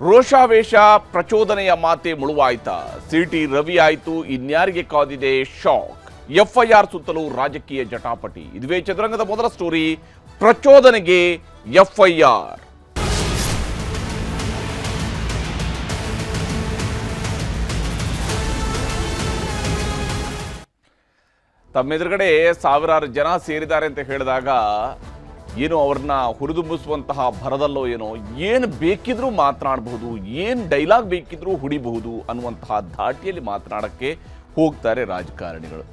ರೋಷಾವೇಶ ಪ್ರಚೋದನೆಯ ಮಾತೆ ಮುಳುವಾಯ್ತ. ಸಿಟಿ ರವಿ ಆಯಿತು, ಇನ್ಯಾರಿಗೆ ಕಾದಿದೆ ಶಾಕ್. ಎಫ್ಐಆರ್ ಸುತ್ತಲೂ ರಾಜಕೀಯ ಜಟಾಪಟಿ. ಇದುವೇ ಚದುರಂಗದ ಮೊದಲ ಸ್ಟೋರಿ, ಪ್ರಚೋದನೆಗೆ ಎಫ್ಐಆರ್. ತಮ್ಮೆದುರುಗಡೆ ಸಾವಿರಾರು ಜನ ಸೇರಿದ್ದಾರೆ ಅಂತ ಹೇಳಿದಾಗ ಏನು ಅವ್ರನ್ನ ಹುರಿದುಂಬಿಸುವಂತಹ ಭರದಲ್ಲೋ ಏನೋ, ಏನು ಬೇಕಿದ್ರೂ ಮಾತನಾಡಬಹುದು, ಏನು ಡೈಲಾಗ್ ಬೇಕಿದ್ರೂ ಹುಡಿಬಹುದು ಅನ್ನುವಂತಹ ಧಾಟಿಯಲ್ಲಿ ಮಾತನಾಡಕ್ಕೆ ಹೋಗ್ತಾರೆ ರಾಜಕಾರಣಿಗಳು.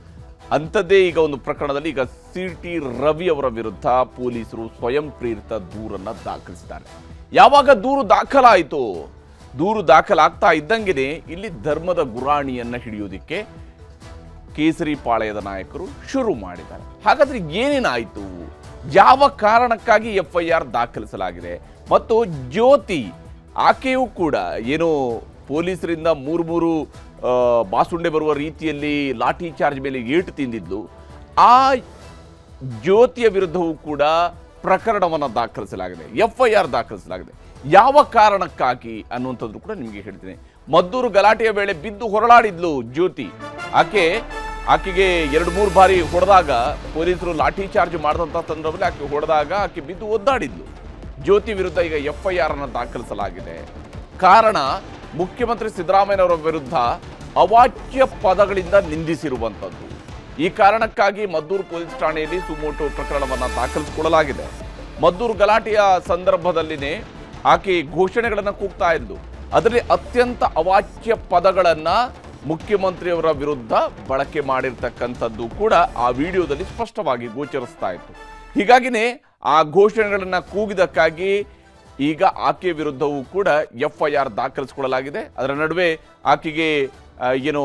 ಅಂಥದ್ದೇ ಈಗ ಒಂದು ಪ್ರಕರಣದಲ್ಲಿ ಈಗ ಸಿ ಟಿ ರವಿ ಅವರ ವಿರುದ್ಧ ಪೊಲೀಸರು ಸ್ವಯಂ ಪ್ರೇರಿತ ದೂರನ್ನ ದಾಖಲಿಸಿದ್ದಾರೆ. ಯಾವಾಗ ದೂರು ದಾಖಲಾಯಿತು? ದೂರು ದಾಖಲಾಗ್ತಾ ಇದ್ದಂಗೆನೆ ಇಲ್ಲಿ ಧರ್ಮದ ಗುರಾಣಿಯನ್ನು ಹಿಡಿಯೋದಿಕ್ಕೆ ಕೇಸರಿ ಪಾಳೆಯದ ನಾಯಕರು ಶುರು ಮಾಡಿದ್ದಾರೆ. ಹಾಗಾದ್ರೆ ಏನೇನಾಯಿತು? ಯಾವ ಕಾರಣಕ್ಕಾಗಿ ಎಫ್ ಐ ಆರ್ ದಾಖಲಿಸಲಾಗಿದೆ? ಮತ್ತು ಜ್ಯೋತಿ, ಆಕೆಯೂ ಕೂಡ ಏನು ಪೊಲೀಸರಿಂದ ಮೂರು ಮೂರು ಬಾಸುಂಡೆ ಬರುವ ರೀತಿಯಲ್ಲಿ ಲಾಠಿ ಚಾರ್ಜ್ ಮೇಲೆ ಏಟು ತಿಂದಿದ್ಲು. ಆ ಜ್ಯೋತಿಯ ವಿರುದ್ಧವೂ ಕೂಡ ಪ್ರಕರಣವನ್ನು ದಾಖಲಿಸಲಾಗಿದೆ. ಎಫ್ ಐ ಆರ್ ದಾಖಲಿಸಲಾಗಿದೆ. ಯಾವ ಕಾರಣಕ್ಕಾಗಿ ಅನ್ನುವಂಥದ್ದು ಕೂಡ ನಿಮಗೆ ಹೇಳ್ತೀನಿ. ಮದ್ದೂರು ಗಲಾಟೆಯ ವೇಳೆ ಬಿದ್ದು ಹೊರಳಾಡಿದ್ಲು ಜ್ಯೋತಿ. ಆಕೆ ಆಕೆಗೆ ಎರಡು ಮೂರು ಬಾರಿ ಹೊಡೆದಾಗ ಪೊಲೀಸರು ಲಾಠಿ ಚಾರ್ಜ್ ಮಾಡಿದಂಥ ಸಂದರ್ಭದಲ್ಲಿ ಆಕೆ ಹೊಡೆದಾಗ ಆಕೆ ಬಿದ್ದು ಒದ್ದಾಡಿದ್ಲು. ಜ್ಯೋತಿ ವಿರುದ್ಧ ಈಗ ಎಫ್ ಐ ಆರ್ ಅನ್ನು ದಾಖಲಿಸಲಾಗಿದೆ. ಕಾರಣ, ಮುಖ್ಯಮಂತ್ರಿ ಸಿದ್ದರಾಮಯ್ಯನವರ ವಿರುದ್ಧ ಅವಾಚ್ಯ ಪದಗಳಿಂದ ನಿಂದಿಸಿರುವಂಥದ್ದು. ಈ ಕಾರಣಕ್ಕಾಗಿ ಮದ್ದೂರು ಪೊಲೀಸ್ ಠಾಣೆಯಲ್ಲಿ ಸುಮೋಟೋ ಪ್ರಕರಣವನ್ನು ದಾಖಲಿಸಿಕೊಳ್ಳಲಾಗಿದೆ ಮದ್ದೂರು ಗಲಾಟೆಯ ಸಂದರ್ಭದಲ್ಲಿನೇ ಆಕೆ ಘೋಷಣೆಗಳನ್ನು ಕೂಗ್ತಾ ಇದ್ದು ಅದರಲ್ಲಿ ಅತ್ಯಂತ ಅವಾಚ್ಯ ಪದಗಳನ್ನ ಮುಖ್ಯಮಂತ್ರಿಯವರ ವಿರುದ್ಧ ಬಳಕೆ ಮಾಡಿರ್ತಕ್ಕಂಥದ್ದು ಕೂಡ ಆ ವಿಡಿಯೋದಲ್ಲಿ ಸ್ಪಷ್ಟವಾಗಿ ಗೋಚರಿಸ್ತಾ ಇತ್ತು. ಹೀಗಾಗಿನೇ ಆ ಘೋಷಣೆಗಳನ್ನು ಕೂಗಿದಕ್ಕಾಗಿ ಈಗ ಆಕೆ ವಿರುದ್ಧವೂ ಕೂಡ ಎಫ್ ಐ ಆರ್ ದಾಖಲಿಸಿಕೊಳ್ಳಲಾಗಿದೆ. ಅದರ ನಡುವೆ ಆಕೆಗೆ ಏನು,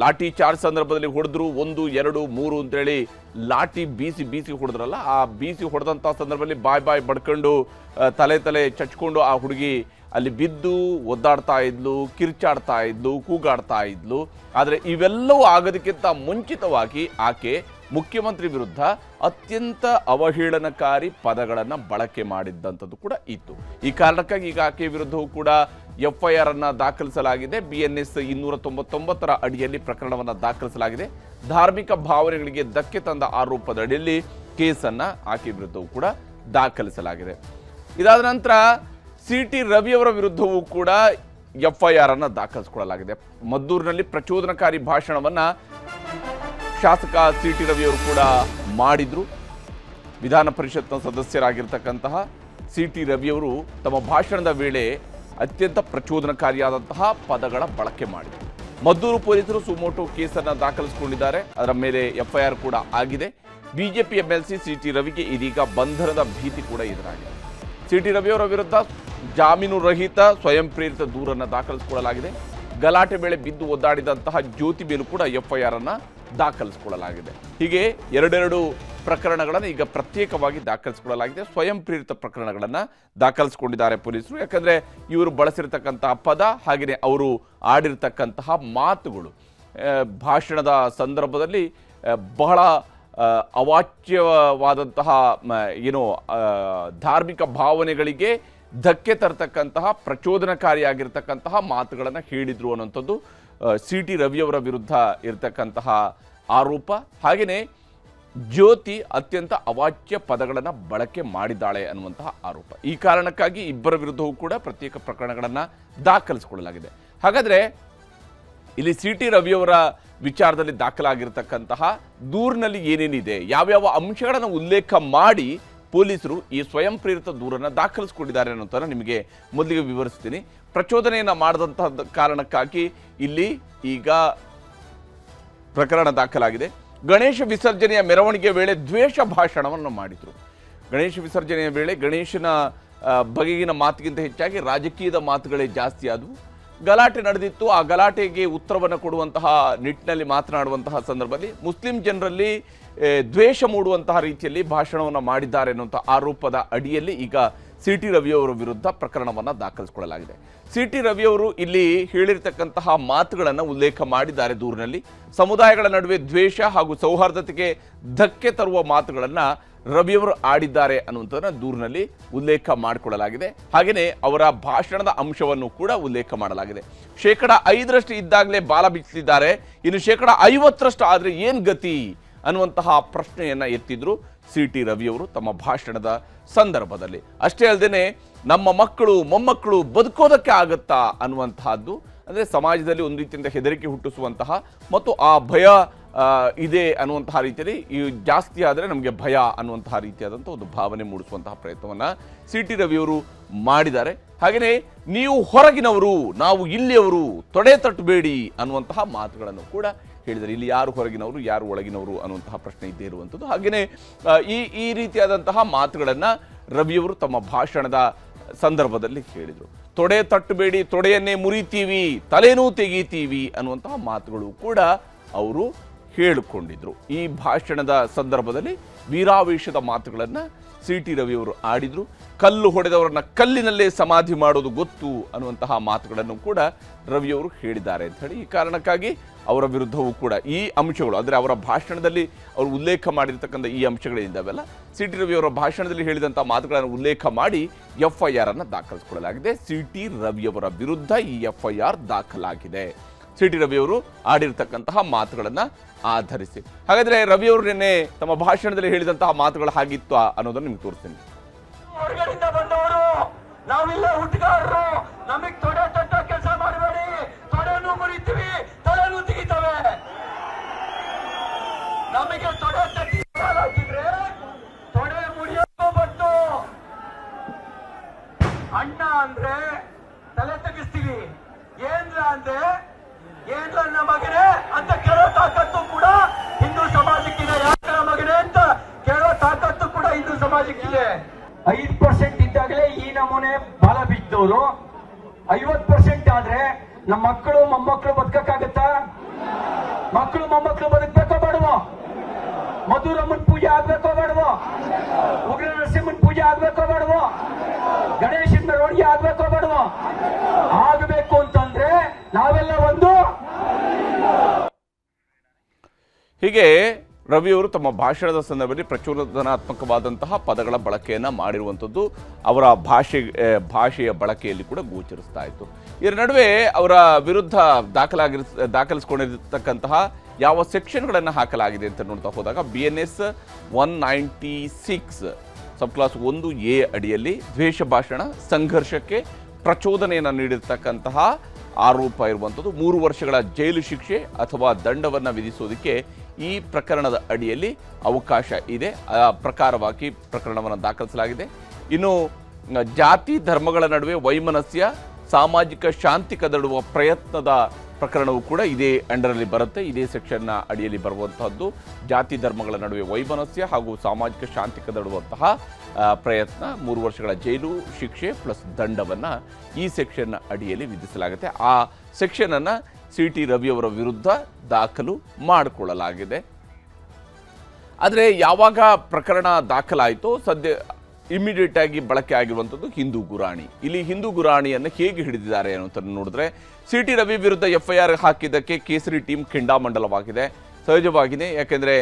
ಲಾಠಿ ಚಾರ್ಜ್ ಸಂದರ್ಭದಲ್ಲಿ ಹೊಡೆದ್ರು ಒಂದು, ಎರಡು, ಮೂರು ಅಂತೇಳಿ ಲಾಠಿ ಬೀಸಿ ಬೀಸಿ ಹೊಡೆದ್ರಲ್ಲ, ಆ ಬೀಸಿ ಹೊಡೆದಂಥ ಸಂದರ್ಭದಲ್ಲಿ ಬಾಯ್ ಬಾಯ್ ಬಡ್ಕೊಂಡು ತಲೆ ತಲೆ ಚಚ್ಕೊಂಡು ಆ ಹುಡುಗಿ ಅಲ್ಲಿ ಬಿದ್ದು ಒದ್ದಾಡ್ತಾ ಇದ್ಲು, ಕಿರ್ಚಾಡ್ತಾ ಇದ್ಲು, ಕೂಗಾಡ್ತಾ ಇದ್ಲು. ಆದರೆ ಇವೆಲ್ಲವೂ ಆಗೋದಕ್ಕಿಂತ ಮುಂಚಿತವಾಗಿ ಆಕೆ ಮುಖ್ಯಮಂತ್ರಿ ವಿರುದ್ಧ ಅತ್ಯಂತ ಅವಹೇಳನಕಾರಿ ಪದಗಳನ್ನು ಬಳಕೆ ಮಾಡಿದ್ದಂಥದ್ದು ಕೂಡ ಇತ್ತು. ಈ ಕಾರಣಕ್ಕಾಗಿ ಈಗ ಆಕೆ ವಿರುದ್ಧವೂ ಕೂಡ ಎಫ್ ಐ ಆರ್ ಅನ್ನ ದಾಖಲಿಸಲಾಗಿದೆ. ಬಿ ಎನ್ ಎಸ್ ಇನ್ನೂರ ತೊಂಬತ್ತೊಂಬತ್ತರ ಅಡಿಯಲ್ಲಿ ಪ್ರಕರಣವನ್ನು ದಾಖಲಿಸಲಾಗಿದೆ. ಧಾರ್ಮಿಕ ಭಾವನೆಗಳಿಗೆ ಧಕ್ಕೆ ತಂದ ಆರೋಪದ ಅಡಿಯಲ್ಲಿ ಕೇಸನ್ನ ಆಕೆ ವಿರುದ್ಧವೂ ಕೂಡ ದಾಖಲಿಸಲಾಗಿದೆ. ಇದಾದ ನಂತರ ಸಿ ಟಿ ರವಿಯವರ ವಿರುದ್ಧವೂ ಕೂಡ ಎಫ್ ಐ ಆರ್ ಅನ್ನು ದಾಖಲಿಸಿಕೊಳ್ಳಲಾಗಿದೆ. ಮದ್ದೂರಿನಲ್ಲಿ ಪ್ರಚೋದನಕಾರಿ ಭಾಷಣವನ್ನ ಶಾಸಕ ಸಿ ಟಿ ರವಿಯವರು ಕೂಡ ಮಾಡಿದ್ರು. ವಿಧಾನ ಪರಿಷತ್ನ ಸದಸ್ಯರಾಗಿರ್ತಕ್ಕಂತಹ ಸಿ ಟಿ ರವಿಯವರು ತಮ್ಮ ಭಾಷಣದ ವೇಳೆ ಅತ್ಯಂತ ಪ್ರಚೋದನಕಾರಿಯಾದಂತಹ ಪದಗಳ ಬಳಕೆ ಮಾಡಿದರು. ಮದ್ದೂರು ಪೊಲೀಸರು ಸುಮೋಟೋ ಕೇಸನ್ನು ದಾಖಲಿಸಿಕೊಂಡಿದ್ದಾರೆ. ಅದರ ಮೇಲೆ ಎಫ್ಐಆರ್ ಕೂಡ ಆಗಿದೆ. ಬಿಜೆಪಿ ಎಂಎಲ್ಸಿ ಸಿ ಟಿ ರವಿಗೆ ಇದೀಗ ಬಂಧನದ ಭೀತಿ ಕೂಡ ಎದುರಾಗಿದೆ. ಸಿ ಟಿ ರವಿಯವರ ವಿರುದ್ಧ ಜಾಮೀನು ರಹಿತ ಸ್ವಯಂ ಪ್ರೇರಿತ ದೂರನ್ನು ದಾಖಲಿಸಿಕೊಳ್ಳಲಾಗಿದೆ. ಗಲಾಟೆ ವೇಳೆ ಬಿದ್ದು ಒದ್ದಾಡಿದಂತಹ ಜ್ಯೋತಿ ಮೇಲೂ ಕೂಡ ಎಫ್ಐಆರ್ ಅನ್ನು ದಾಖಲಿಸಿಕೊಳ್ಳಲಾಗಿದೆ. ಹೀಗೆ ಎರಡೆರಡು ಪ್ರಕರಣಗಳನ್ನು ಈಗ ಪ್ರತ್ಯೇಕವಾಗಿ ದಾಖಲಿಸಿಕೊಳ್ಳಲಾಗಿದೆ. ಸ್ವಯಂ ಪ್ರೇರಿತ ಪ್ರಕರಣಗಳನ್ನು ದಾಖಲಿಸಿಕೊಂಡಿದ್ದಾರೆ ಪೊಲೀಸರು. ಯಾಕಂದ್ರೆ ಇವರು ಬಳಸಿರತಕ್ಕಂತಹ ಪದ ಹಾಗೆಯೇ ಅವರು ಆಡಿರತಕ್ಕಂತಹ ಮಾತುಗಳು. ಭಾಷಣದ ಸಂದರ್ಭದಲ್ಲಿ ಬಹಳ ಅವಾಚ್ಯವಾದಂತಹ ಏನು ಧಾರ್ಮಿಕ ಭಾವನೆಗಳಿಗೆ ಧಕ್ಕೆ ತರತಕ್ಕಂತಹ ಪ್ರಚೋದನಕಾರಿಯಾಗಿರ್ತಕ್ಕಂತಹ ಮಾತುಗಳನ್ನು ಹೇಳಿದ್ರು ಅನ್ನೋಂಥದ್ದು ಸಿ ಟಿ ರವಿಯವರ ವಿರುದ್ಧ ಇರತಕ್ಕಂತಹ ಆರೋಪ. ಹಾಗೆಯೇ ಜ್ಯೋತಿ ಅತ್ಯಂತ ಅವಾಚ್ಯ ಪದಗಳನ್ನು ಬಳಕೆ ಮಾಡಿದ್ದಾಳೆ ಅನ್ನುವಂತಹ ಆರೋಪ. ಈ ಕಾರಣಕ್ಕಾಗಿ ಇಬ್ಬರ ವಿರುದ್ಧವೂ ಕೂಡ ಪ್ರತ್ಯೇಕ ಪ್ರಕರಣಗಳನ್ನು ದಾಖಲಿಸಿಕೊಳ್ಳಲಾಗಿದೆ. ಹಾಗಾದ್ರೆ ಇಲ್ಲಿ ಸಿ ಟಿ ರವಿಯವರ ವಿಚಾರದಲ್ಲಿ ದಾಖಲಾಗಿರ್ತಕ್ಕಂತಹ ದೂರಿನಲ್ಲಿ ಏನೇನಿದೆ, ಯಾವ್ಯಾವ ಅಂಶಗಳನ್ನು ಉಲ್ಲೇಖ ಮಾಡಿ ಪೊಲೀಸರು ಈ ಸ್ವಯಂ ಪ್ರೇರಿತ ದೂರನ್ನು ದಾಖಲಿಸಿಕೊಂಡಿದ್ದಾರೆ ಅನ್ನೋದನ್ನು ನಿಮಗೆ ಮೊದಲಿಗೆ ವಿವರಿಸ್ತೀನಿ. ಪ್ರಚೋದನೆಯನ್ನು ಮಾಡಿದಂತಹ ಕಾರಣಕ್ಕಾಗಿ ಇಲ್ಲಿ ಈಗ ಪ್ರಕರಣ ದಾಖಲಾಗಿದೆ. ಗಣೇಶ ವಿಸರ್ಜನೆಯ ಮೆರವಣಿಗೆ ವೇಳೆ ದ್ವೇಷ ಭಾಷಣವನ್ನು ಮಾಡಿದರು. ಗಣೇಶ ವಿಸರ್ಜನೆಯ ವೇಳೆ ಗಣೇಶನ ಬಗೆಗಿನ ಮಾತಿಗಿಂತ ಹೆಚ್ಚಾಗಿ ರಾಜಕೀಯದ ಮಾತುಗಳೇ ಜಾಸ್ತಿ ಆದವು. ಗಲಾಟೆ ನಡೆದಿತ್ತು. ಆ ಗಲಾಟೆಗೆ ಉತ್ತರವನ್ನು ಕೊಡುವಂತಹ ನಿಟ್ಟಿನಲ್ಲಿ ಮಾತನಾಡುವಂತಹ ಸಂದರ್ಭದಲ್ಲಿ ಮುಸ್ಲಿಂ ಜನರಲ್ಲಿ ದ್ವೇಷ ಮೂಡುವಂತಹ ರೀತಿಯಲ್ಲಿ ಭಾಷಣವನ್ನು ಮಾಡಿದ್ದಾರೆ ಅನ್ನುವಂಥ ಆರೋಪದ ಅಡಿಯಲ್ಲಿ ಈಗ ಸಿ ಟಿ ರವಿಯವರ ವಿರುದ್ಧ ಪ್ರಕರಣವನ್ನು ದಾಖಲಿಸಿಕೊಳ್ಳಲಾಗಿದೆ. ಸಿ ಟಿ ರವಿಯವರು ಇಲ್ಲಿ ಹೇಳಿರ್ತಕ್ಕಂತಹ ಮಾತುಗಳನ್ನು ಉಲ್ಲೇಖ ಮಾಡಿದ್ದಾರೆ ದೂರಿನಲ್ಲಿ. ಸಮುದಾಯಗಳ ನಡುವೆ ದ್ವೇಷ ಹಾಗೂ ಸೌಹಾರ್ದತೆಗೆ ಧಕ್ಕೆ ತರುವ ಮಾತುಗಳನ್ನು ರವಿಯವರು ಆಡಿದ್ದಾರೆ ಅನ್ನುವಂಥದ್ದನ್ನ ದೂರಿನಲ್ಲಿ ಉಲ್ಲೇಖ ಮಾಡಿಕೊಳ್ಳಲಾಗಿದೆ. ಹಾಗೆಯೇ ಅವರ ಭಾಷಣದ ಅಂಶವನ್ನು ಕೂಡ ಉಲ್ಲೇಖ ಮಾಡಲಾಗಿದೆ. ಶೇಕಡ ಐದರಷ್ಟು ಇದ್ದಾಗಲೇ ಬಾಲ ಬಿಚ್ಚಿದ್ದಾರೆ ಇನ್ನು ಶೇಕಡ ಐವತ್ತರಷ್ಟು ಆದರೆ ಏನು ಗತಿ ಅನ್ನುವಂತಹ ಪ್ರಶ್ನೆಯನ್ನು ಎತ್ತಿದ್ರು ಸಿ ಟಿ ರವಿಯವರು ತಮ್ಮ ಭಾಷಣದ ಸಂದರ್ಭದಲ್ಲಿ. ಅಷ್ಟೇ ಅಲ್ಲದೆ ನಮ್ಮ ಮಕ್ಕಳು, ಮೊಮ್ಮಕ್ಕಳು ಬದುಕೋದಕ್ಕೆ ಆಗತ್ತಾ ಅನ್ನುವಂತಹದ್ದು. ಅಂದರೆ ಸಮಾಜದಲ್ಲಿ ಒಂದು ರೀತಿಯಿಂದ ಹೆದರಿಕೆ ಹುಟ್ಟಿಸುವಂತಹ ಮತ್ತು ಆ ಭಯ ಇದೆ ಅನ್ನುವಂತಹ ರೀತಿಯಲ್ಲಿ ಈ ಜಾಸ್ತಿ ಆದರೆ ನಮಗೆ ಭಯ ಅನ್ನುವಂತಹ ರೀತಿಯಾದಂಥ ಒಂದು ಭಾವನೆ ಮೂಡಿಸುವಂತಹ ಪ್ರಯತ್ನವನ್ನು ಸಿ ಟಿ ರವಿಯವರು ಮಾಡಿದ್ದಾರೆ. ಹಾಗೆಯೇ ನೀವು ಹೊರಗಿನವರು, ನಾವು ಇಲ್ಲಿಯವರು, ತೊಡೆ ತಟ್ಟಬೇಡಿ ಅನ್ನುವಂತಹ ಮಾತುಗಳನ್ನು ಕೂಡ ಹೇಳಿದರೆ ಇಲ್ಲಿ ಯಾರು ಹೊರಗಿನವರು, ಯಾರು ಒಳಗಿನವರು ಅನ್ನುವಂತಹ ಪ್ರಶ್ನೆ ಇದ್ದೇ ಇರುವಂಥದ್ದು. ಹಾಗೆಯೇ ಈ ಈ ರೀತಿಯಾದಂತಹ ಮಾತುಗಳನ್ನು ರವಿಯವರು ತಮ್ಮ ಭಾಷಣದ ಸಂದರ್ಭದಲ್ಲಿ ಹೇಳಿದರು. ತೊಡೆ ತಟ್ಟಬೇಡಿ, ತೊಡೆಯನ್ನೇ ಮುರಿತೀವಿ, ತಲೆನೂ ತೆಗೀತೀವಿ ಅನ್ನುವಂತಹ ಮಾತುಗಳು ಕೂಡ ಅವರು ಹೇಳಿಕೊಂಡಿದ್ರು ಈ ಭಾಷಣದ ಸಂದರ್ಭದಲ್ಲಿ ವೀರಾವೇಶದ ಮಾತುಗಳನ್ನು ಸಿ ಟಿ ರವಿಯವರು ಆಡಿದರು. ಕಲ್ಲು ಹೊಡೆದವರನ್ನ ಕಲ್ಲಿನಲ್ಲೇ ಸಮಾಧಿ ಮಾಡೋದು ಗೊತ್ತು ಅನ್ನುವಂತಹ ಮಾತುಗಳನ್ನು ಕೂಡ ರವಿಯವರು ಹೇಳಿದ್ದಾರೆ ಅಂತ ಹೇಳಿ ಈ ಕಾರಣಕ್ಕಾಗಿ ಅವರ ವಿರುದ್ಧವೂ ಕೂಡ ಈ ಅಂಶಗಳು, ಅಂದರೆ ಅವರ ಭಾಷಣದಲ್ಲಿ ಅವರು ಉಲ್ಲೇಖ ಮಾಡಿರ್ತಕ್ಕಂಥ ಈ ಅಂಶಗಳಿಂದವೆಲ್ಲ ಸಿ ಟಿ ರವಿಯವರ ಭಾಷಣದಲ್ಲಿ ಹೇಳಿದಂಥ ಮಾತುಗಳನ್ನು ಉಲ್ಲೇಖ ಮಾಡಿ ಎಫ್ ಐ ಆರ್ ಅನ್ನು ದಾಖಲಿಸಿಕೊಳ್ಳಲಾಗಿದೆ. ಸಿ ಟಿ ರವಿಯವರ ವಿರುದ್ಧ ಈ ಎಫ್ ಐ ಆರ್ ದಾಖಲಾಗಿದೆ. ಸಿ ಟಿ ರವಿಯವರು ಆಡಿರ್ತಕ್ಕಂತಹ ಮಾತುಗಳನ್ನು ಆಧರಿಸಿ. ಹಾಗಾದ್ರೆ ರವಿಯವರು ನಿನ್ನೆ ತಮ್ಮ ಭಾಷಣದಲ್ಲಿ ಹೇಳಿದಂತಹ ಮಾತುಗಳು ಹಾಗಿತ್ತು ಅನ್ನೋದನ್ನು ನಿಮ್ಗೆ ತೋರಿಸ್ತೀನಿ. ಹಿಂದೂ ಸಮಾಜಕ್ಕಿದೆ ಐದ್ ಪರ್ಸೆಂಟ್ ಇದ್ದಾಗಲೇ ಈ ನಮೂನೆ ಬಾಲ ಬಿದ್ದವರು ಐವತ್ ಪರ್ಸೆಂಟ್ ಆದ್ರೆ ನಮ್ಮ ಮಕ್ಕಳು ಮೊಮ್ಮಕ್ಕಳು ಬದುಕಕ್ಕಾಗತ್ತಾ? ಮಕ್ಕಳು ಮೊಮ್ಮಕ್ಕಳು ಬದುಕ್ಬೇಕೋ ಬೇಡವೋ? ಮಧುರಮ್ಮನ್ ಪೂಜೆ ಆಗ್ಬೇಕೋ ಬೇಡವೋ? ಉಗ್ರ ನರಸಿಂಹನ್ ಪೂಜೆ ಆಗ್ಬೇಕೋ ಬೇಡವೋ? ಗಣೇಶನ ಮೆರವಣಿಗೆ ಆಗ್ಬೇಕೋ ಬೇಡವೋ? ಆಗಬೇಕು ಅಂತಂದ್ರೆ ನಾವೆಲ್ಲ ಒಂದು ಹೀಗೆ ರವಿಯವರು ತಮ್ಮ ಭಾಷಣದ ಸಂದರ್ಭದಲ್ಲಿ ಪ್ರಚೋದನಾತ್ಮಕವಾದಂತಹ ಪದಗಳ ಬಳಕೆಯನ್ನು ಮಾಡಿರುವಂಥದ್ದು ಅವರ ಭಾಷೆ ಭಾಷೆಯ ಬಳಕೆಯಲ್ಲಿ ಕೂಡ ಗೋಚರಿಸ್ತಾ ಇತ್ತು. ಇದರ ನಡುವೆ ಅವರ ವಿರುದ್ಧ ದಾಖಲಾಗಿರ್, ದಾಖಲಿಸಿಕೊಂಡಿರ್ತಕ್ಕಂತಹ ಯಾವ ಸೆಕ್ಷನ್ಗಳನ್ನು ಹಾಕಲಾಗಿದೆ ಅಂತ ನೋಡ್ತಾ ಹೋದಾಗ B N S one ninety six sub clause ಒಂದು ಎ ಅಡಿಯಲ್ಲಿ ದ್ವೇಷ ಭಾಷಣ, ಸಂಘರ್ಷಕ್ಕೆ ಪ್ರಚೋದನೆಯನ್ನು ನೀಡಿರ್ತಕ್ಕಂತಹ ಆರೋಪ ಇರುವಂಥದ್ದು ಮೂರು ವರ್ಷಗಳ ಜೈಲು ಶಿಕ್ಷೆ ಅಥವಾ ದಂಡವನ್ನು ವಿಧಿಸೋದಕ್ಕೆ ಈ ಪ್ರಕರಣದ ಅಡಿಯಲ್ಲಿ ಅವಕಾಶ ಇದೆ. ಆ ಪ್ರಕಾರವಾಗಿ ಪ್ರಕರಣವನ್ನು ದಾಖಲಿಸಲಾಗಿದೆ. ಇನ್ನು ಜಾತಿ ಧರ್ಮಗಳ ನಡುವೆ ವೈಮನಸ್ಯ, ಸಾಮಾಜಿಕ ಶಾಂತಿ ಕದಡುವ ಪ್ರಯತ್ನದ ಪ್ರಕರಣವು ಕೂಡ ಇದೇ ಅಂಡರಲ್ಲಿ ಬರುತ್ತೆ. ಇದೇ ಸೆಕ್ಷನ್ನ ಅಡಿಯಲ್ಲಿ ಬರುವಂತಹದ್ದು ಜಾತಿ ಧರ್ಮಗಳ ನಡುವೆ ವೈಮನಸ್ಯ ಹಾಗೂ ಸಾಮಾಜಿಕ ಶಾಂತಿ ಕದಡುವಂತಹ ಪ್ರಯತ್ನ ಮೂರು ವರ್ಷಗಳ ಜೈಲು ಶಿಕ್ಷೆ ಪ್ಲಸ್ ದಂಡವನ್ನು ಈ ಸೆಕ್ಷನ್ನ ಅಡಿಯಲ್ಲಿ ವಿಧಿಸಲಾಗುತ್ತೆ. ಆ ಸೆಕ್ಷನನ್ನು ಸಿ ಟಿ ರವಿಯವರ ವಿರುದ್ಧ ದಾಖಲು ಮಾಡಿಕೊಳ್ಳಲಾಗಿದೆ. ಆದರೆ ಯಾವಾಗ ಪ್ರಕರಣ ದಾಖಲಾಯಿತು ಸದ್ಯ ಇಮಿಡಿಯೇಟ್ ಆಗಿ ಬಳಕೆ ಆಗಿರುವಂಥದ್ದು ಹಿಂದೂ ಗುರಾಣಿ. ಇಲ್ಲಿ ಹಿಂದೂ ಗುರಾಣಿಯನ್ನು ಹೇಗೆ ಹಿಡಿದಿದ್ದಾರೆ ಅನ್ನೋದನ್ನು ನೋಡಿದ್ರೆ ಸಿ ಟಿ ರವಿ ವಿರುದ್ಧ ಎಫ್ ಐ ಆರ್ ಹಾಕಿದ್ದಕ್ಕೆ ಕೇಸರಿ ಟೀಮ್ ಕೆಂಡಾಮಂಡಲವಾಗಿದೆ ಸಹಜವಾಗಿಯೇ ಯಾಕೆಂದರೆ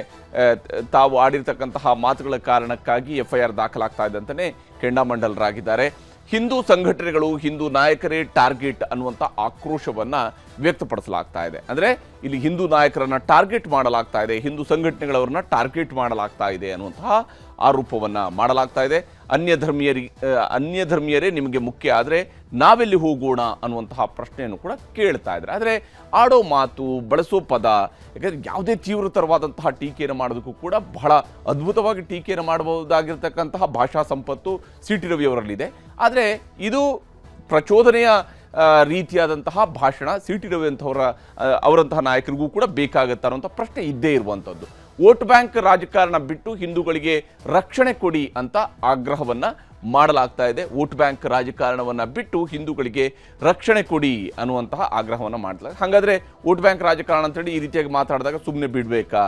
ತಾವು ಆಡಿರ್ತಕ್ಕಂತಹ ಮಾತುಗಳ ಕಾರಣಕ್ಕಾಗಿ ಎಫ್ ಐ ಆರ್ ದಾಖಲಾಗ್ತಾ ಇದ್ದಂತಲೇ ಕೆಂಡಾಮಂಡಲರಾಗಿದ್ದಾರೆ ಹಿಂದೂ ಸಂಘಟನೆಗಳು, ಹಿಂದೂ ನಾಯಕರೇ ಟಾರ್ಗೆಟ್ ಅನ್ನುವಂಥ ಆಕ್ರೋಶವನ್ನ ವ್ಯಕ್ತಪಡಿಸಲಾಗ್ತಾ ಇದೆ. ಅಂದ್ರೆ ಇಲ್ಲಿ ಹಿಂದೂ ನಾಯಕರನ್ನ ಟಾರ್ಗೆಟ್ ಮಾಡಲಾಗ್ತಾ ಇದೆ, ಹಿಂದೂ ಸಂಘಟನೆಗಳವರನ್ನ ಟಾರ್ಗೆಟ್ ಮಾಡಲಾಗ್ತಾ ಇದೆ ಅನ್ನುವಂತಹ ಆರೋಪವನ್ನ ಮಾಡಲಾಗ್ತಾ ಇದೆ. ಅನ್ಯ ಧರ್ಮೀಯರಿ ಆ, ಅನ್ಯ ಧರ್ಮೀಯರೇ ನಿಮಗೆ ಮುಖ್ಯ ಆದರೆ ನಾವೆಲ್ಲಿ ಹೋಗೋಣ ಅನ್ನುವಂತಹ ಪ್ರಶ್ನೆಯನ್ನು ಕೂಡ ಕೇಳ್ತಾ ಇದ್ದಾರೆ. ಆದರೆ ಆಡೋ ಮಾತು ಬಳಸೋ ಪದ ಯಾಕಂದರೆ ಯಾವುದೇ ತೀವ್ರತರವಾದಂತಹ ಟೀಕೆಯನ್ನು ಮಾಡೋದಕ್ಕೂ ಕೂಡ ಬಹಳ ಅದ್ಭುತವಾಗಿ ಟೀಕೆಯನ್ನು ಮಾಡಬಹುದಾಗಿರ್ತಕ್ಕಂತಹ ಭಾಷಾ ಸಂಪತ್ತು ಸಿ ಟಿ ರವಿಯವರಲ್ಲಿದೆ ಆದರೆ ಇದು ಪ್ರಚೋದನೆಯ ರೀತಿಯಾದಂತಹ ಭಾಷಣ ಸಿ ಟಿ ರವಿ ಅಂತವರ ಆ, ಅವರಂತಹ ನಾಯಕರಿಗೂ ಕೂಡ ಬೇಕಾಗುತ್ತೆ ಅನ್ನೋಂಥ ಪ್ರಶ್ನೆ ಇದ್ದೇ ಇರುವಂಥದ್ದು. ವೋಟ್ ಬ್ಯಾಂಕ್ ರಾಜಕಾರಣ ಬಿಟ್ಟು ಹಿಂದೂಗಳಿಗೆ ರಕ್ಷಣೆ ಕೊಡಿ ಅಂತ ಆಗ್ರಹವನ್ನ ಮಾಡಲಾಗ್ತಾ ಇದೆ. ವೋಟ್ ಬ್ಯಾಂಕ್ ರಾಜಕಾರಣವನ್ನು ಬಿಟ್ಟು ಹಿಂದೂಗಳಿಗೆ ರಕ್ಷಣೆ ಕೊಡಿ ಅನ್ನುವಂತಹ ಆಗ್ರಹವನ್ನು ಮಾಡಲಾಗ ಹಾಗಾದ್ರೆ ವೋಟ್ ಬ್ಯಾಂಕ್ ರಾಜಕಾರಣ ಅಂತೇಳಿ ಈ ರೀತಿಯಾಗಿ ಮಾತಾಡಿದಾಗ ಸುಮ್ಮನೆ ಬಿಡಬೇಕಾ?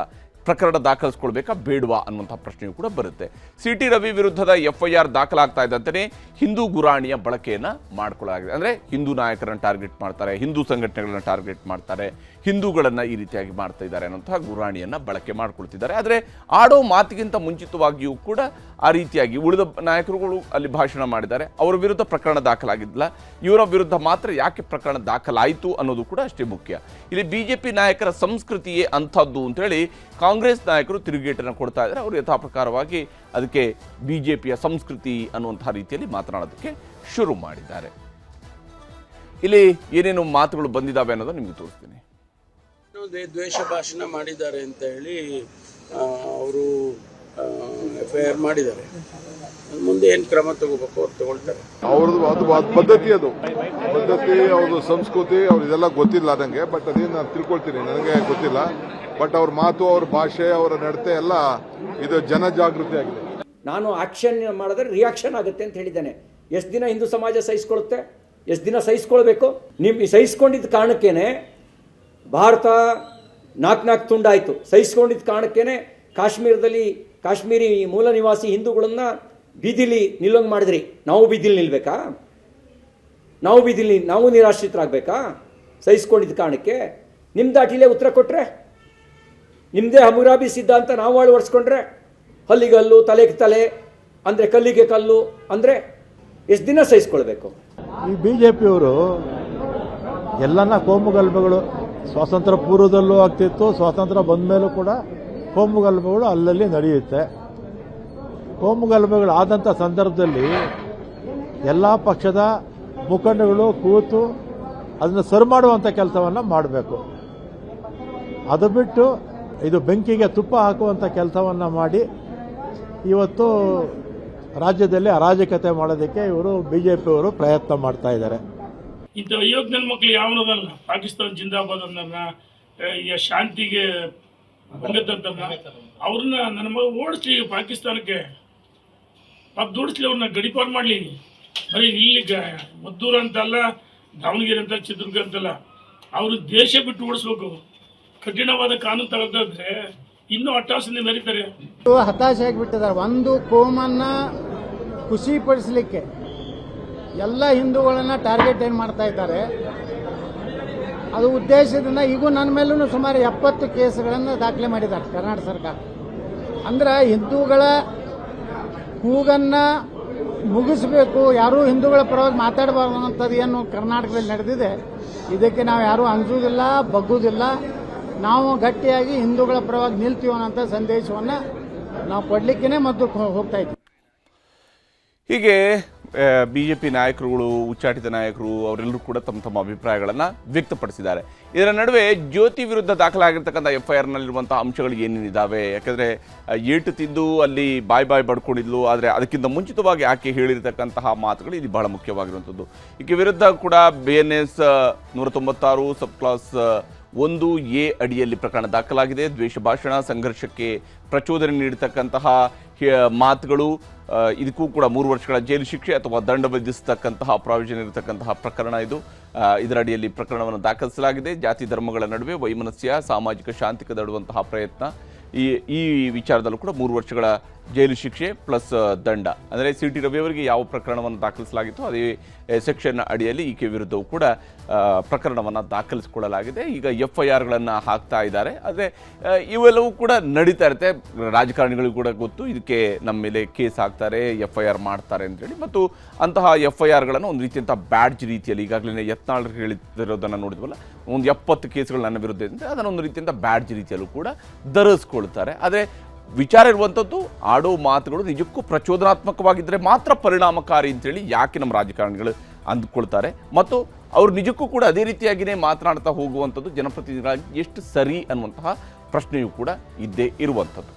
ಪ್ರಕರಣ ದಾಖಲಿಸ್ಕೊಳ್ಬೇಕಾ ಬೇಡವಾ ಅನ್ನುವಂಥ ಪ್ರಶ್ನೆಯೂ ಕೂಡ ಬರುತ್ತೆ. ಸಿ ಟಿ ರವಿ ವಿರುದ್ಧದ ಎಫ್ ಐ ಆರ್ ದಾಖಲಾಗ್ತಾ ಇದ್ದಂತೆಯೇ ಹಿಂದೂ ಗುರಾಣಿಯ ಬಳಕೆಯನ್ನು ಮಾಡ್ಕೊಳ್ಳಲಾಗಿದೆ. ಅಂದರೆ ಹಿಂದೂ ನಾಯಕರನ್ನು ಟಾರ್ಗೆಟ್ ಮಾಡ್ತಾರೆ, ಹಿಂದೂ ಸಂಘಟನೆಗಳನ್ನ ಟಾರ್ಗೆಟ್ ಮಾಡ್ತಾರೆ, ಹಿಂದೂಗಳನ್ನು ಈ ರೀತಿಯಾಗಿ ಮಾಡ್ತಾ ಇದ್ದಾರೆ ಅನ್ನೋಂತಹ ಗುರಾಣಿಯನ್ನು ಬಳಕೆ ಮಾಡ್ಕೊಳ್ತಿದ್ದಾರೆ. ಆದರೆ ಆಡೋ ಮಾತಿಗಿಂತ ಮುಂಚಿತವಾಗಿಯೂ ಕೂಡ ಆ ರೀತಿಯಾಗಿ ಉಳಿದ ನಾಯಕರುಗಳು ಅಲ್ಲಿ ಭಾಷಣ ಮಾಡಿದ್ದಾರೆ. ಅವರ ವಿರುದ್ಧ ಪ್ರಕರಣ ದಾಖಲಾಗಿದ್ದಿಲ್ಲ. ಇವರ ವಿರುದ್ಧ ಮಾತ್ರ ಯಾಕೆ ಪ್ರಕರಣ ದಾಖಲಾಯಿತು ಅನ್ನೋದು ಕೂಡ ಅಷ್ಟೇ ಮುಖ್ಯ. ಇಲ್ಲಿ ಬಿಜೆಪಿ ನಾಯಕರ ಸಂಸ್ಕೃತಿಯೇ ಅಂಥದ್ದು ಅಂತೇಳಿ ಕಾಂಗ್ರೆಸ್ ನಾಯಕರು ತಿರುಗೇಟನ್ನು ಕೊಡ್ತಾ ಇದ್ದಾರೆ. ಅವರು ಅದಕ್ಕೆ ಬಿ ಜೆ ಪಿಯ ಸಂಸ್ಕೃತಿ ಅನ್ನುವಂಥ ರೀತಿಯಲ್ಲಿ ಮಾತನಾಡೋದಕ್ಕೆ ಶುರು ಮಾಡಿದ್ದಾರೆ. ಇಲ್ಲಿ ಏನೇನು ಮಾತುಗಳು ಬಂದಿದ್ದಾವೆ ಅನ್ನೋದು ನಿಮಗೆ ತೋರಿಸ್ತೀನಿ. ದ್ವೇಷ ಭಾಷಣ ಮಾಡಿದ್ದಾರೆ ಅಂತ ಹೇಳಿ ಅವರು ಎಫ್ ಐ ಆರ್ ಮಾಡಿದ್ದಾರೆ ಮುಂದೆ ಏನು ಕ್ರಮ ತಗೋಬೇಕು ಅವ್ರು ತಗೊಳ್ತಾರೆ. ಅವ್ರದ್ದು ಅದು ಅದು ಪದ್ಧತಿ ಅದು. ಪದ್ಧತಿ ಅವ್ರದ್ದು ಸಂಸ್ಕೃತಿ ಅವ್ರದ್ದೆಲ್ಲ ಗೊತ್ತಿಲ್ಲ ನನಗೆ ಬಟ್ ಅದೇನು ನಾನು ತಿಳ್ಕೊಳ್ತೀನಿ ನನಗೆ ಗೊತ್ತಿಲ್ಲ. ಬಟ್ ಅವ್ರ ಮಾತು, ಅವ್ರ ಭಾಷೆ, ಅವರ ನಡತೆ ಎಲ್ಲ ಇದು ಜನಜಾಗೃತಿ ಆಗಿದೆ. ನಾನು ಆಕ್ಷನ್ ಮಾಡಿದ್ರೆ ರಿಯಾಕ್ಷನ್ ಆಗುತ್ತೆ ಅಂತ ಹೇಳಿದ್ದೇನೆ. ಎಷ್ಟು ದಿನ ಹಿಂದೂ ಸಮಾಜ ಸಹಿಸ್ಕೊಳ್ಳುತ್ತೆ? ಎಷ್ಟು ದಿನ ಸಹಿಸ್ಕೊಳ್ಬೇಕು? ನಿಮ್ಮ ಸಹಿಸ್ಕೊಂಡಿದ್ದ ಕಾರಣಕ್ಕೇನೆ ಭಾರತ ನಾಲ್ಕು ನಾಲ್ಕು ತುಂಡಾಯಿತು. ಸಹಿಸ್ಕೊಂಡಿದ್ದ ಕಾರಣಕ್ಕೇನೆ ಕಾಶ್ಮೀರದಲ್ಲಿ ಕಾಶ್ಮೀರಿ ಮೂಲ ನಿವಾಸಿ ಹಿಂದೂಗಳನ್ನ ಬೀದಿಲಿ ನಿಲ್ಲಂಗೆ ಮಾಡಿದ್ರಿ. ನಾವು ಬೀದಿಲಿ ನಿಲ್ಬೇಕಾ? ನಾವು ಬೀದಿಲಿ ನಾವು ನಿರಾಶ್ರಿತರಾಗಬೇಕಾ? ಸಹಿಸ್ಕೊಂಡಿದ್ದ ಕಾರಣಕ್ಕೆ ನಿಮ್ಮ ದಾಟಿಲೇ ಉತ್ತರ ಕೊಟ್ಟರೆ ನಿಮ್ಮದೇ ಹಮುರಾಬಿ ಸಿದ್ಧಾಂತ ನಾವು ಅಳವಡಿಸ್ಕೊಂಡ್ರೆ ಹಲ್ಲಿಗಲ್ಲು, ತಲೆಗೆ ತಲೆ, ಅಂದರೆ ಕಲ್ಲಿಗೆ ಕಲ್ಲು, ಅಂದರೆ ಎಷ್ಟು ದಿನ ಸಹಿಸ್ಕೊಳ್ಬೇಕು? ಈ ಬಿ ಜೆ ಪಿಯವರು ಎಲ್ಲನ ಕೋಮುಗಲ್ಭಗಳು ಸ್ವಾತಂತ್ರ್ಯ ಪೂರ್ವದಲ್ಲೂ ಆಗ್ತಿತ್ತು, ಸ್ವಾತಂತ್ರ್ಯ ಬಂದ ಮೇಲೂ ಕೂಡ ಕೋಮುಗಲಭೆಗಳು ಅಲ್ಲಲ್ಲಿ ನಡೆಯುತ್ತೆ. ಕೋಮುಗಲ್ಭೆಗಳು ಆದಂಥ ಸಂದರ್ಭದಲ್ಲಿ ಎಲ್ಲ ಪಕ್ಷದ ಮುಖಂಡಗಳು ಕೂತು ಅದನ್ನು ಸರಿ ಮಾಡುವಂಥ ಕೆಲಸವನ್ನು ಮಾಡಬೇಕು. ಅದು ಬಿಟ್ಟು ಇದು ಬೆಂಕಿಗೆ ತುಪ್ಪ ಹಾಕುವಂಥ ಕೆಲಸವನ್ನು ಮಾಡಿ ಇವತ್ತು ರಾಜ್ಯದಲ್ಲಿ ಅರಾಜಕತೆ ಮಾಡೋದಕ್ಕೆ ಇವರು ಬಿ ಜೆ ಪಿಯವರು ಪ್ರಯತ್ನ ಮಾಡ್ತಾ ಇದ್ದಾರೆ. ಇಂಥ ಯುವಕ ನನ್ನ ಮಕ್ಳು ಯಾವನದಲ್ಲ ಪಾಕಿಸ್ತಾನ ಜಿಂದಾಬಾದ್ ಅನ್ನ ಈಗ ಶಾಂತಿಗೆ ಅವ್ರನ್ನ ನನ್ನ ಮಗ ಓಡಿಸ್ಲಿ ಪಾಕಿಸ್ತಾನಕ್ಕೆ ಓಡಿಸ್ಲಿ ಅವ್ರನ್ನ ಗಡಿಪಾರು ಮಾಡಲಿ. ಬರೀ ಇಲ್ಲಿ ಮದ್ದೂರು ಅಂತಲ್ಲ, ದಾವಣಗೆರೆ ಅಂತ ಚಿತ್ರದುರ್ಗ ಅಂತಲ್ಲ, ಅವರು ದೇಶ ಬಿಟ್ಟು ಓಡಿಸ್ಬೇಕು. ಕಠಿಣವಾದ ಕಾನೂನು ತಗೊಂಡ್ರೆ ಇನ್ನೂ ಅಟ್ಟಾಸನೆ ಇವರು ಹತಾಶೆ ಆಗಿಬಿಟ್ಟಿದ್ದಾರೆ. ಒಂದು ಕೋಮನ್ನ ಖುಷಿಪಡಿಸಲಿಕ್ಕೆ ಎಲ್ಲ ಹಿಂದೂಗಳನ್ನ ಟಾರ್ಗೆಟ್ ಏನು ಮಾಡ್ತಾ ಇದ್ದಾರೆ? ಅದು ಉದ್ದೇಶದಿಂದ ಈಗೂ ನನ್ನ ಮೇಲೂ ಸುಮಾರು ಎಪ್ಪತ್ತು ಕೇಸ್ಗಳನ್ನು ದಾಖಲೆ ಮಾಡಿದ್ದಾರೆ ಕರ್ನಾಟಕ ಸರ್ಕಾರ. ಅಂದ್ರೆ ಹಿಂದೂಗಳ ಕೂಗನ್ನ ಮುಗಿಸ್ಬೇಕು, ಯಾರೂ ಹಿಂದೂಗಳ ಪರವಾಗಿ ಮಾತಾಡಬಾರ್ದು ಅನ್ನೋಂಥದ್ದು ಏನು ಕರ್ನಾಟಕದಲ್ಲಿ ನಡೆದಿದೆ. ಇದಕ್ಕೆ ನಾವು ಯಾರೂ ಅಂಜುವುದಿಲ್ಲ, ಬಗ್ಗುವುದಿಲ್ಲ. ನಾವು ಗಟ್ಟಿಯಾಗಿ ಹಿಂದೂಗಳ ಪರವಾಗಿ ನಿಲ್ತೀವಿ ಅನ್ನೋಂಥ ಸಂದೇಶವನ್ನ ನಾವು ಕೊಡ್ಲಿಕ್ಕೇನೆ ಮತ್ತು ಹೋಗ್ತಾ ಇದ್ವಿ. ಹೀಗೆ ಬಿ ಜೆ ಪಿ ನಾಯಕರುಗಳು, ಉಚ್ಚಾಟಿತ ನಾಯಕರು, ಅವರೆಲ್ಲರೂ ಕೂಡ ತಮ್ಮ ತಮ್ಮ ಅಭಿಪ್ರಾಯಗಳನ್ನು ವ್ಯಕ್ತಪಡಿಸಿದ್ದಾರೆ. ಇದರ ನಡುವೆ ಜ್ಯೋತಿ ವಿರುದ್ಧ ದಾಖಲಾಗಿರ್ತಕ್ಕಂಥ ಎಫ್ ಐ ಆರ್ನಲ್ಲಿರುವಂಥ ಅಂಶಗಳು ಏನೇನಿದ್ದಾವೆ? ಯಾಕಂದರೆ ಏಟು ತಿದ್ದು ಅಲ್ಲಿ ಬಾಯ್ ಬಾಯ್ ಬಡ್ಕೊಂಡಿದ್ಲು, ಆದರೆ ಅದಕ್ಕಿಂತ ಮುಂಚಿತವಾಗಿ ಆಕೆ ಹೇಳಿರ್ತಕ್ಕಂತಹ ಮಾತುಗಳು ಇದು ಬಹಳ ಮುಖ್ಯವಾಗಿರುವಂಥದ್ದು. ಈಕೆ ವಿರುದ್ಧ ಕೂಡ ಬಿ ಎನ್ ಎಸ್ ನೂರ ತೊಂಬತ್ತಾರು ಸಬ್ ಕ್ಲಾಸ್ ಒಂದು ಎ ಅಡಿಯಲ್ಲಿ ಪ್ರಕರಣ ದಾಖಲಾಗಿದೆ. ದ್ವೇಷ ಭಾಷಣ ಸಂಘರ್ಷಕ್ಕೆ ಪ್ರಚೋದನೆ ನೀಡತಕ್ಕಂತಹ ಮಾತುಗಳು ಇದಕ್ಕೂ ಕೂಡ ಮೂರು ವರ್ಷಗಳ ಜೈಲು ಶಿಕ್ಷೆ ಅಥವಾ ದಂಡ ವಿಧಿಸತಕ್ಕಂತಹ ಪ್ರಾವಿಷನ್ ಇರತಕ್ಕಂತಹ ಪ್ರಕರಣ ಇದು. ಇದರ ಅಡಿಯಲ್ಲಿ ಪ್ರಕರಣವನ್ನು ದಾಖಲಿಸಲಾಗಿದೆ. ಜಾತಿ ಧರ್ಮಗಳ ನಡುವೆ ವೈಮನಸ್ಯ, ಸಾಮಾಜಿಕ ಶಾಂತಿ ಕದಡುವಂತಹ ಪ್ರಯತ್ನ. ಈ ಈ ವಿಚಾರದಲ್ಲೂ ಕೂಡ ಮೂರು ವರ್ಷಗಳ ಜೈಲು ಶಿಕ್ಷೆ ಪ್ಲಸ್ ದಂಡ. ಅಂದರೆ ಸಿ ಟಿ ರವಿಯವರಿಗೆ ಯಾವ ಪ್ರಕರಣವನ್ನು ದಾಖಲಿಸಲಾಗಿತ್ತು ಅದೇ ಸೆಕ್ಷನ್ ಅಡಿಯಲ್ಲಿ ಈಕೆ ವಿರುದ್ಧವೂ ಕೂಡ ಪ್ರಕರಣವನ್ನು ದಾಖಲಿಸಿಕೊಳ್ಳಲಾಗಿದೆ. ಈಗ ಎಫ್ ಐ ಆರ್ಗಳನ್ನು ಹಾಕ್ತಾ ಇದ್ದಾರೆ. ಆದರೆ ಇವೆಲ್ಲವೂ ಕೂಡ ನಡೀತಾ ಇರುತ್ತೆ. ರಾಜಕಾರಣಿಗಳಿಗೂ ಕೂಡ ಗೊತ್ತು. ಇದಕ್ಕೆ ನಮ್ಮ ಮೇಲೆ ಕೇಸ್ ಹಾಕ್ತಾರೆ ಎಫ್ ಐ ಆರ್ ಮಾಡ್ತಾರೆ ಅಂತೇಳಿ. ಮತ್ತು ಅಂತಹ ಎಫ್ ಐ ಆರ್ಗಳನ್ನು ಒಂದು ರೀತಿಯಂಥ ಬ್ಯಾಡ್ಜ್ ರೀತಿಯಲ್ಲಿ ಈಗಾಗಲೇ ಯತ್ನಾಳ್ ಹೇಳಿರೋದನ್ನು ನೋಡಿದ್ವಲ್ಲ, ಒಂದು ಎಪ್ಪತ್ತು ಕೇಸ್ಗಳು ನನ್ನ ವಿರುದ್ಧ ಅದನ್ನು ಒಂದು ರೀತಿಯಿಂದ ಬ್ಯಾಡ್ಜ್ ರೀತಿಯಲ್ಲೂ ಕೂಡ ಧರಿಸ್ಕೊಳ್ತಾರೆ ಆದರೆ ವಿಚಾರ ಇರುವಂಥದ್ದು, ಆಡೋ ಮಾತುಗಳು ನಿಜಕ್ಕೂ ಪ್ರಚೋದನಾತ್ಮಕವಾಗಿದ್ದರೆ ಮಾತ್ರ ಪರಿಣಾಮಕಾರಿ ಅಂತೇಳಿ ಯಾಕೆ ನಮ್ಮ ರಾಜಕಾರಣಿಗಳು ಅಂದ್ಕೊಳ್ತಾರೆ. ಮತ್ತು ಅವರು ನಿಜಕ್ಕೂ ಕೂಡ ಅದೇ ರೀತಿಯಾಗಿಯೇ ಮಾತನಾಡ್ತಾ ಹೋಗುವಂಥದ್ದು ಜನಪ್ರತಿನಿಧಿಗಳಾಗಿ ಎಷ್ಟು ಸರಿ ಅನ್ನುವಂತಹ ಪ್ರಶ್ನೆಯೂ ಕೂಡ ಇದ್ದೇ ಇರುವಂಥದ್ದು.